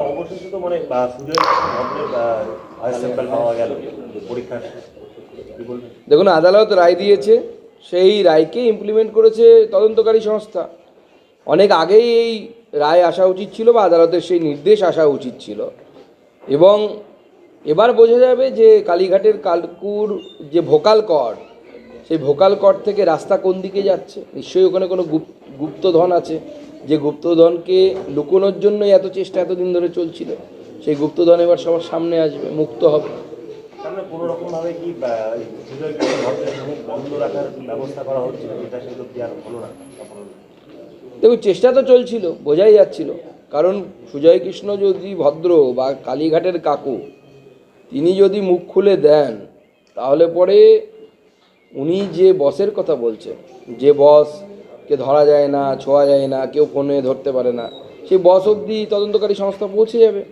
মানে দেখুন, আদালত রায় দিয়েছে, সেই রায়কে ইমপ্লিমেন্ট করেছে তদন্তকারী সংস্থা। অনেক আগেই এই রায় আসা উচিত ছিল, বা আদালতের সেই নির্দেশ আসা উচিত ছিল। এবং এবার বোঝা যাবে যে কালীঘাটের কালকুর যে ভোকাল কর, সেই ভোকাল কর থেকে রাস্তা কোন দিকে যাচ্ছে? নিশ্চয়ই ওখানে কোনো গুপ- গুপ্তধন আছে। যে গুপ্তধনকে লুকোনোর জন্যই এত চেষ্টা এতদিন ধরে চলছিল সেই গুপ্তধন এবার সবার সামনে আসবে মুক্ত হবে। দেখুন চেষ্টা তো চলছিল বোঝাই যাচ্ছিল। কারণ সুজয় কৃষ্ণ যদি ভদ্র বা কালীঘাটের কাকু তিনি যদি মুখ খুলে দেন তাহলে পরে উনি যে বসের কথা বলছেন যে বসকে ধরা যায় না, ছোঁয়া যায় না, কেউ ফোনে ধরতে পারে না। সেই বস অব্দি তদন্তকারী সংস্থা পৌঁছে যাবে।